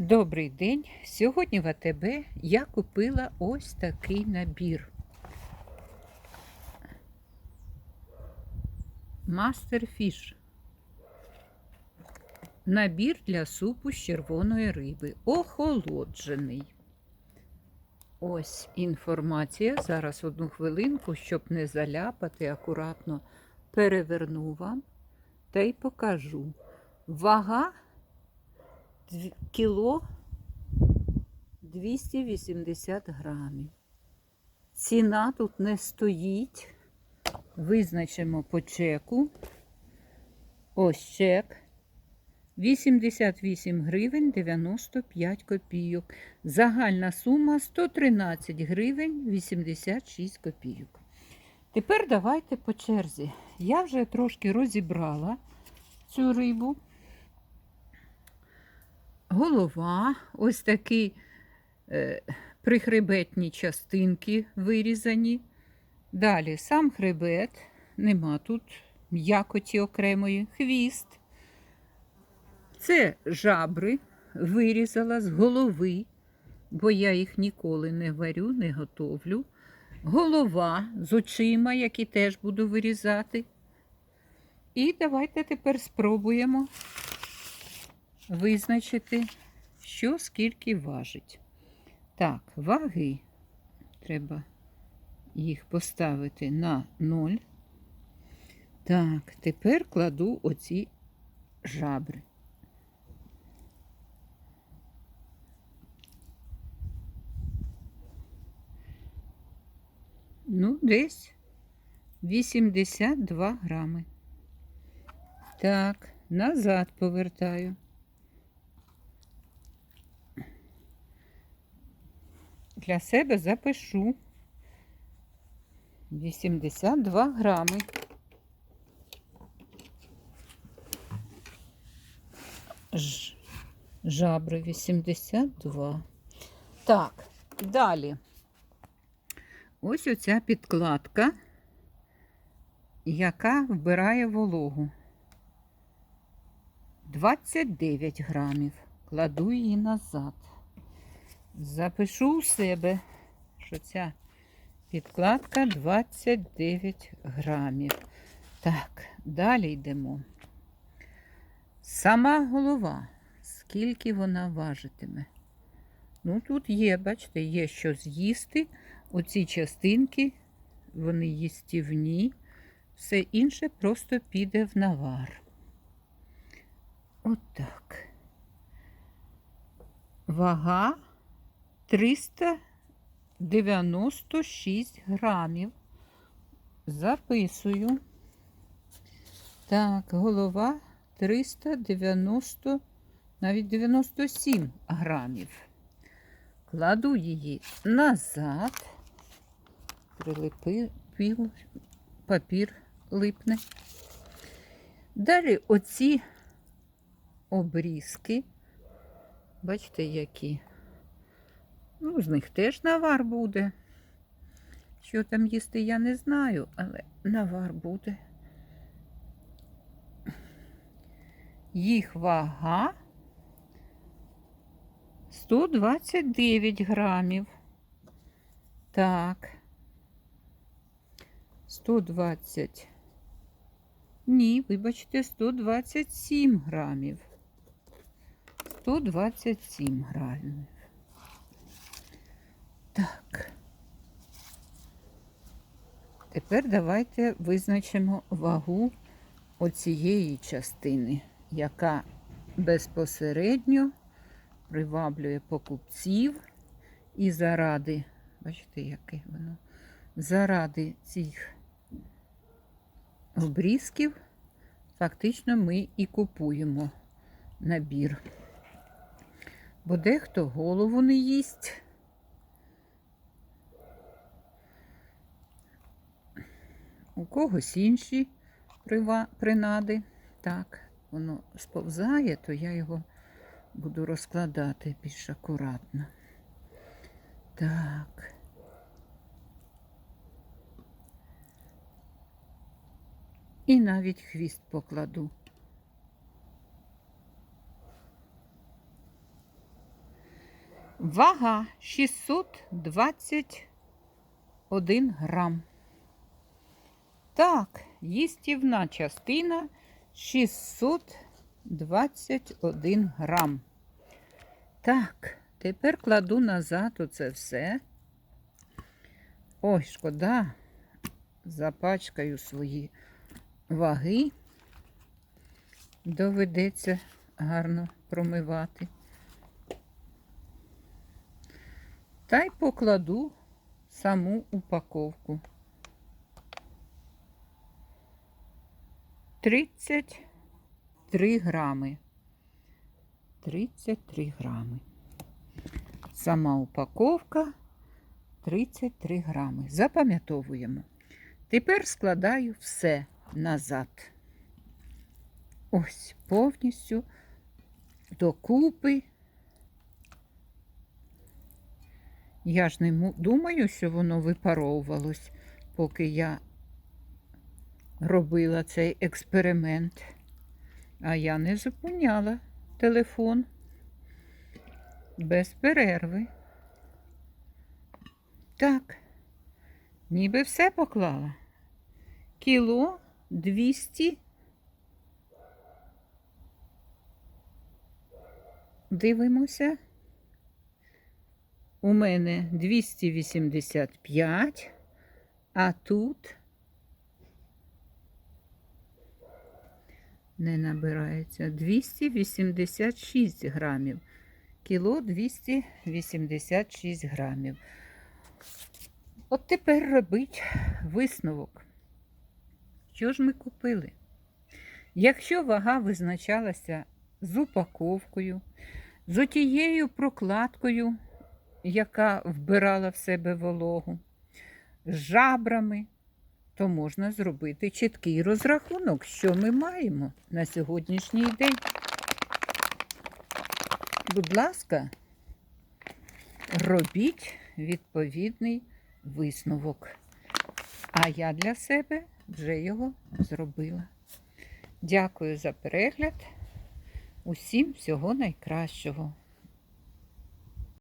Добрий день! Сьогодні в АТБ я купила ось такий набір. Мастерфіш. Набір для супу з червоної риби. Охолоджений. Ось інформація. Зараз одну хвилинку, щоб не заляпати, акуратно переверну вам та й покажу. Вага кіло 280 грамів. Ціна тут не стоїть. Визначимо по чеку. Ось чек. 88 гривень 95 копійок. Загальна сума 113 гривень 86 копійок. Тепер давайте по черзі. Я вже трошки розібрала цю рибу голова, ось такі е, прихребетні частинки вирізані. Далі сам хребет, нема тут м'якоті окремої, хвіст. Це жабри вирізала з голови, бо я їх ніколи не варю, не готовлю. Голова з очима, які теж буду вирізати. І давайте тепер спробуємо визначити, що скільки важить. Так, ваги. Треба їх поставити на 0. Так, тепер кладу оці жабри. Ну, десь 82 грами. Так, назад повертаю. Для себе запишу 82 грами. Ж, жабри 82. Так, далі. Ось оця підкладка, яка вбирає вологу. 29 грамів. Кладу її назад. Запишу у себе, що ця підкладка 29 грамів. Так, далі йдемо. Сама голова. Скільки вона важитиме? Ну, тут є, бачите, є що з'їсти. Оці частинки, вони їстівні. Все інше просто піде в навар. Отак. Вага 396 грамів. Записую. Так, голова 390, навіть 97 грамів. Кладу її назад. Прилипив папір липне. Далі оці обрізки. Бачите, які. Ну, з них теж навар буде. Що там їсти, я не знаю, але навар буде. Їх вага 129 грамів. Так. 120. Ні, вибачте, 127 грамів. 127 грамів. Так. Тепер давайте визначимо вагу оцієї частини, яка безпосередньо приваблює покупців і заради, бачите, яке воно, заради цих обрізків, фактично ми і купуємо набір. Бо дехто голову не їсть. У когось інші принади. Так, воно сповзає, то я його буду розкладати більш акуратно. Так. І навіть хвіст покладу. Вага 621 грам. Так, їстівна частина 621 грам. Так, тепер кладу назад оце все. Ой, шкода, запачкаю свої ваги. Доведеться гарно промивати. Та й покладу саму упаковку. 33 грами. 33 грами. Сама упаковка 33 грами. Запам'ятовуємо. Тепер складаю все назад. Ось повністю докупи. Я ж не думаю, що воно випаровувалось, поки я робила цей експеримент. А я не зупиняла телефон без перерви. Так, ніби все поклала. Кіло 200. Дивимося. У мене 285, а тут не набирається 286 грамів. Кіло 286 грамів. От тепер робить висновок. Що ж ми купили? Якщо вага визначалася з упаковкою, з отією прокладкою, яка вбирала в себе вологу, з жабрами, то можна зробити чіткий розрахунок, що ми маємо на сьогоднішній день. Будь ласка, робіть відповідний висновок. А я для себе вже його зробила. Дякую за перегляд. Усім всього найкращого.